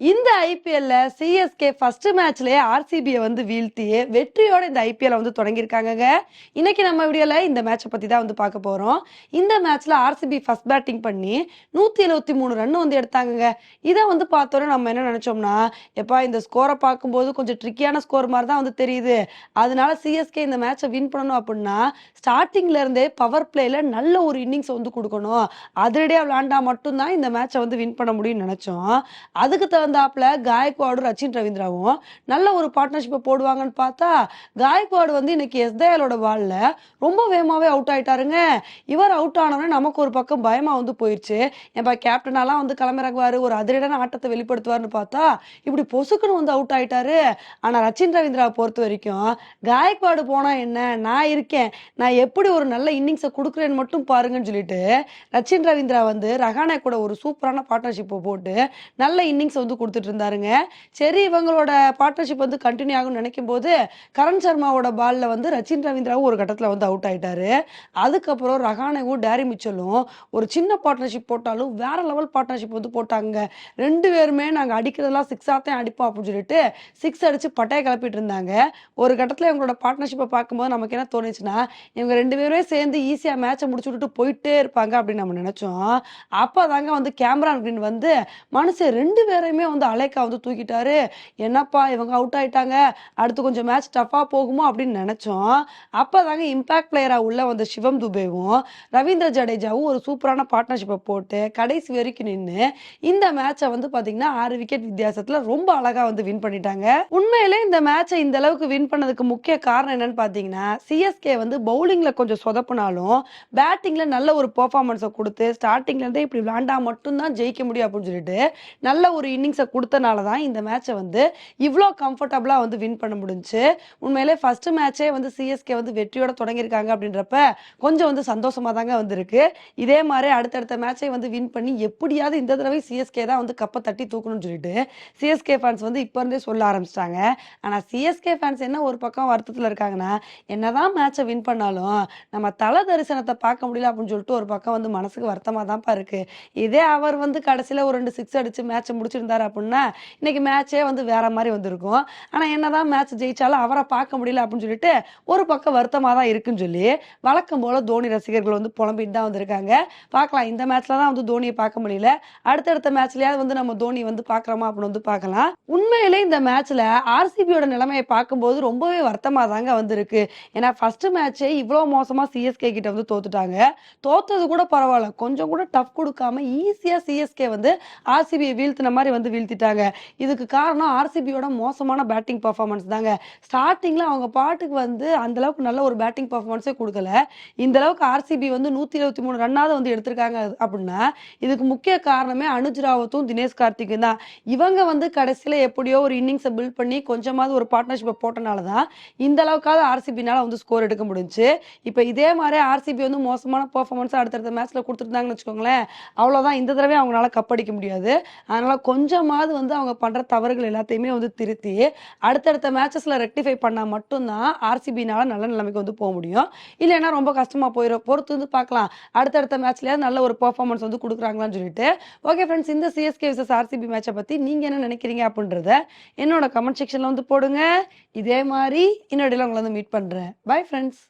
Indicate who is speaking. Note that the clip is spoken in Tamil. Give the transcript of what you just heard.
Speaker 1: இந்த ஐபிஎல்ல சிஎஸ்கே ஃபர்ஸ்ட் மேட்ச்லயே ஆர்சிபியை வந்து வீழ்த்தி வெற்றியோட இந்த ஐபிஎல் வந்து தொடங்கியிருக்காங்க இன்னைக்கு நம்ம வீடியோல இந்த மேட்சை பத்தி தான் வந்து பார்க்க போறோம். இந்த மேட்ச்ல ஆர்சிபி ஃபர்ஸ்ட் பேட்டிங் பண்ணி நூத்தி எழுபத்தி மூணு ரன் வந்து எடுத்தாங்க இதை வந்து பார்த்தோன்னே நம்ம என்ன நினைச்சோம்னா எப்பா இந்த ஸ்கோரை பார்க்கும்போது கொஞ்சம் ட்ரிக்கியான ஸ்கோர் மாதிரி தான் வந்து தெரியுது. அதனால சிஎஸ்கே இந்த மேட்சை வின் பண்ணணும் அப்படின்னா ஸ்டார்டிங்ல இருந்தே பவர் பிளேல நல்ல ஒரு இன்னிங்ஸ் வந்து கொடுக்கணும். அதிரடியா விளையாண்டா மட்டும்தான் இந்த மேட்சை வந்து வின் பண்ண முடியும்னு நினைச்சோம். அதுக்கு தகுந்தாப்புல காயக்வாடும் ரச்சின் ரவீந்திராவும் நல்ல ஒரு பார்ட்னர்ஷிப்பை போடுவாங்கன்னு பார்த்தா காயக்வாடு வந்து இன்னைக்கு எஸ்தயாலோட வாலில் ரொம்ப வேகமாகவே அவுட் ஆயிட்டாருங்க. இவர் அவுட் ஆனவனே நமக்கு ஒரு பக்கம் பயமா வந்து போயிடுச்சு ஏன்பா கேப்டனாலாம் வந்து கிளம்பிறங்குவார் ஒரு அதிரடன ஆட்டத்தை வெளிப்படுத்துவார்னு பார்த்தா இப்படி பொசுக்குன்னு வந்து அவுட் ஆயிட்டாரு. ஆனா ரச்சின் ரவீந்திராவை பொறுத்த வரைக்கும் காயக்வாடு போனா என்ன நான் இருக்கேன் நான் எப்படி ஒரு நல்ல இன்னிங்ஸை கொடுக்குறேன்னு மட்டும் பாருங்கன்னு சொல்லிட்டு ரச்சின் ரவீந்திரா வந்து ரஹானே கூட ஒரு சூப்பரான பார்ட்னர்ஷிப்பை போட்டு நல்ல இன்னிங்ஸ் வந்து கொடுத்துட்டு இருந்தாருங்க. சரி இவங்களோட பார்ட்னர்ஷிப் வந்து கண்டினியூ ஆகும்னு நினைக்கும் போது கரண் சர்மாவோட பாலில் வந்து ரச்சின் ரவீந்திராவும் ஒரு கட்டத்தில் வந்து அவுட் ஆயிட்டாரு. அதுக்கப்புறம் ரஹானேவும் டேரி மிச்சலும் ஒரு சின்ன பார்ட்னர்ஷிப் போட்டாலும் வேற லெவல் பார்ட்னர்ஷிப் வந்து போட்டாங்க. ரெண்டு பேருமே நாங்கள் அடிக்கிறதெல்லாம் சிக்ஸாத்தான் அடிப்போம் அப்படின்னு சொல்லிட்டு சிக்ஸ் அடிச்சு பட்டையை கிளப்பிட்டு இருந்தாங்க. ஒரு கட்டத்தில் இவங்களோட பார்ட்னர்ஷிப்பை பார்க்கும்போது நமக்கு என்ன தோணுச்சுன்னா இவங்க ரெண்டு பேருமே சேர்ந்து ஈஸியாக மேட்சை முடிச்சு விட்டுட்டு போயிட்டே இருப்பாங்க அப்படின்னு நம்ம நினைச்சோம். அப்பதாங்க வந்து கேமரா கிரீன் வந்து மனுஷன் ரெண்டு பேரையுமே வந்து மலைக்கா வந்து தூக்கிட்டாரு. என்னப்பா இவங்க அவுட் ஆயிட்டாங்க. அடுத்து கொஞ்சம் மேட்ச் டஃபா போகுமோ அப்படின்னு நினைச்சோம். அப்பதாங்க இம்பாக்ட் பிளேயரா உள்ள வந்த சிவம் துபேவும் ரவீந்திர ஜடேஜாவும் ஒரு சூப்பரான பார்ட்னர்ஷிப்பை போட்டு கடைசி வரைக்கும் நின்று இந்த மேட்சை வந்து பாத்தீங்கன்னா ஆறு விக்கெட் வித்தியாசத்துல ரொம்ப அழகா வந்து வின் பண்ணிட்டாங்க. உண்மையிலே இந்த மேட்சை இந்த அளவுக்கு வின் பண்ணதுக்கு முக்கிய காரணம் என்னன்னு பாத்தீங்கன்னா சிஎஸ்கே வந்து பவுலிங்ல கொஞ்சம் சொதப்புனாலும் பேட்டிங்ல நல்ல ஒரு பெர்ஃபார்மன்ஸை கொடுத்து ஸ்டார்டிங்ல இருந்தே இப்படி விளாண்டா மட்டும்தான் ஜெயிக்க முடியும் அப்படின்னு சொல்லிட்டு நல்ல ஒரு இன்னிங்ஸை கொடுத்தனால தான் இந்த மேட்சை வந்து இவ்வளோ கம்ஃபர்டபுளாக வந்து வின் பண்ண முடிஞ்சுச்சு உண்மையிலே ஃபஸ்ட்டு மேட்சே வந்து சிஎஸ்கே வந்து வெற்றியோட தொடங்கியிருக்காங்க அப்படின்றப்ப கொஞ்சம் வந்து சந்தோஷமா தாங்க வந்திருக்கு. இதே மாதிரி அடுத்தடுத்த மேட்சை வந்து வின் பண்ணி எப்படியாவது இந்த தடவை சிஎஸ்கே தான் வந்து கப்பை தட்டி தூக்கணும்னு சொல்லிட்டு சிஎஸ்கே ஃபேன்ஸ் வந்து இப்போ இருந்தே சொல்ல ஆரம்பிச்சிட்டாங்க. ஆனால் சிஎஸ்கே ஃபேன்ஸ் என்ன ஒரு பக்கம் வருத்தத்தில் இருக்காங்கன்னா என்னதான் மேட்சை வின் பண்ணாலும் நம்ம தலை தரிசனத்தை பார்க்க முடியல அப்படின்னு சொல்லிட்டு ஒரு பக்கம் வந்து மனசுக்கு வருத்தமாக தான்ப்பா இருக்கு. இதே அவர் வந்து கடைசியில் ஒரு ரெண்டு சிக்ஸ் அடித்து மேட்சை முடிச்சிருந்தார் அப்படின்னா இன்னைக்கு மேட்சே வந்து வேற மாதிரி வந்திருக்கும். ஆனால் என்னதான் மேட்ச் ஜெயிச்சாலும் அவரை பார்க்க முடியல அப்படின்னு சொல்லிட்டு ஒரு பக்கம் வருத்தமாக தான் இருக்குன்னு சொல்லி வழக்கம் போல தோனி ரசிகர்கள் வந்து புலம்பிட்டு தான் வந்திருக்காங்க. பார்க்கலாம். இந்த மேட்ச்ல தான் வந்து தோனியை பார்க்க முடியல. அடுத்தடுத்த மேட்ச்லயாவது வந்து நம்ம தோனி வந்து பார்க்குறோமா அப்படின்னு வந்து பார்க்கலாம். உண்மையிலே இந்த மேட்ச்ல ஆர்சிபியோட நிலைமையை பார்க்கும்போது ரொம்பவே வருத்தமாக தாங்க வந்திருக்கு. ஏன்னா ஃபர்ஸ்ட் மேட்சே இவ்வளோ மோசமாக சிஎஸ்கே கிட்ட வந்து தோத்துட்டாங்க. தோத்தது கூட பரவாயில்ல. கொஞ்சம் கூட டஃப் கொடுக்காம ஈஸியாக சிஎஸ்கே வந்து ஆர்சிபியை வீழ்த்தின மாதிரி வந்து வீழ்த்திட்டாங்க. இதுக்கு காரணம் ஆர்சிபியோட மோசமான பேட்டிங் பர்ஃபார்மன்ஸ் தாங்க. ஸ்டார்டிங்ல அவங்க பாட்டுக்கு வந்து அந்த அளவுக்கு நல்ல ஒரு பேட்டிங் பர்ஃபார்மன்ஸே கொடுக்கல. இந்த அளவுக்கு ஆர்சிபி வந்து நூத்தி இருபத்தி மூணு ரன்னாவது வந்து எடுத்திருக்காங்க அப்படின்னா இதுக்கு முக்கிய காரணமே அனுஜ் ராவத்தும் தினேஷ் கார்த்திக்கும் தான். இவங்க வந்து கடைசியில எப்படியோ ஒரு இன்னிங்ஸை பில்ட் பண்ணி கொஞ்சமாவது ஒரு பார்ட்னர்ஷிப்பை போட்டனால தான் இந்த அளவுக்காவது ஆர்சிபினால வந்து ஸ்கோர் எடுக்க முடிஞ்சு. இப்போ இதே மாதிரி ஆர்சிபி வந்து மோசமான பர்ஃபார்மன்ஸ் அடுத்தடுத்த மேட்ச்ல கொடுத்துருந்தாங்கன்னு வச்சுக்கோங்களேன் அவ்வளோதான் இந்த தடவை அவங்களால கப்படிக்க முடியாது. அதனால கொஞ்சமாவது வந்து அவங்க பண்ற தவறுகள் எல்லாத்தையுமே வந்து திருத்தி அடுத்தடுத்த மேட்சஸ்ல ரெக்டிஃபை பண்ணா மட்டும்தான் ஆர்சிபினால நல்ல நிலைமைக்கு வந்து போக முடியும். இல்லைன்னா ரொம்ப கஷ்டமா போயிடும் பொறுத்து வந்து பார்க்கலாம். அடுத்தடுத்த மேட்ச்லயாவது நல்ல ஒரு பெர்ஃபார்மன்ஸ் வந்து கொடுக்குறாங்களான்னு சொல்லிட்டு. ஓகே ஃப்ரெண்ட்ஸ் இந்த சிஎஸ்கே விசஸ் ஆர்சிபி மேட்சை பத்தி நீங்க என்ன நினைக்கிறீங்க அப்படின்றத என்னோட கமெண்ட் செக்ஷன்ல வந்து போடுங்க. இதே மாதிரி இன்னொடையில உங்களை வந்து மீட் பண்றேன். Bye friends